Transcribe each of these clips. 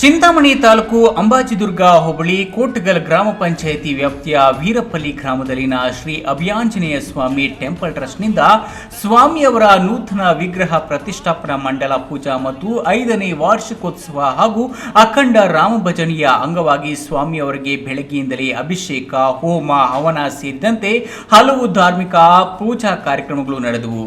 ಚಿಂತಾಮಣಿ ತಾಲೂಕು ಅಂಬಾಜಿದುರ್ಗ ಹೋಬಳಿ ಕೋಟಗಲ್ ಗ್ರಾಮ ಪಂಚಾಯಿತಿ ವ್ಯಾಪ್ತಿಯ ವೀರಪಲ್ಲಿ ಗ್ರಾಮದಲ್ಲಿನ ಶ್ರೀ ಅಭಿಯಾಂಜನೇಯ ಸ್ವಾಮಿ ಟೆಂಪಲ್ ಟ್ರಸ್ಟ್ನಿಂದ ಸ್ವಾಮಿಯವರ ನೂತನ ವಿಗ್ರಹ ಪ್ರತಿಷ್ಠಾಪನಾ ಮಂಡಲ ಪೂಜಾ ಮತ್ತು ಐದನೇ ವಾರ್ಷಿಕೋತ್ಸವ ಹಾಗೂ ಅಖಂಡ ರಾಮ ಭಜನೆಯ ಅಂಗವಾಗಿ ಸ್ವಾಮಿಯವರಿಗೆ ಬೆಳಗ್ಗೆಯಿಂದಲೇ ಅಭಿಷೇಕ, ಹೋಮ, ಹವನ ಸೇರಿದಂತೆ ಹಲವು ಧಾರ್ಮಿಕ ಪೂಜಾ ಕಾರ್ಯಕ್ರಮಗಳು ನಡೆದವು.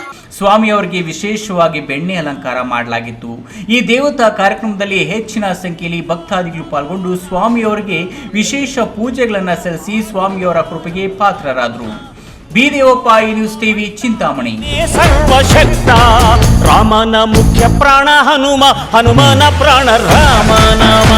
ಸ್ವಾಮಿಯವರಿಗೆ ವಿಶೇಷವಾಗಿ ಬೆಣ್ಣೆ ಅಲಂಕಾರ ಮಾಡಲಾಗಿತ್ತು. ಈ ದೇವತಾ ಕಾರ್ಯಕ್ರಮದಲ್ಲಿ ಹೆಚ್ಚಿನ ಸಂಖ್ಯೆಯಲ್ಲಿ ಭಕ್ತಾದಿಗಳು ಪಾಲ್ಗೊಂಡು ಸ್ವಾಮಿಯವರಿಗೆ ವಿಶೇಷ ಪೂಜೆಗಳನ್ನು ಸಲ್ಲಿಸಿ ಸ್ವಾಮಿಯವರ ಕೃಪೆಗೆ ಪಾತ್ರರಾದರು. Bidevappa news TV Chintamani. ಸರ್ವಶಕ್ತ ರಾಮನ ಮುಖ್ಯ ಪ್ರಾಣ ಹನುಮ, ಹನುಮನ ಪ್ರಾಣ ರಾಮನಾಮ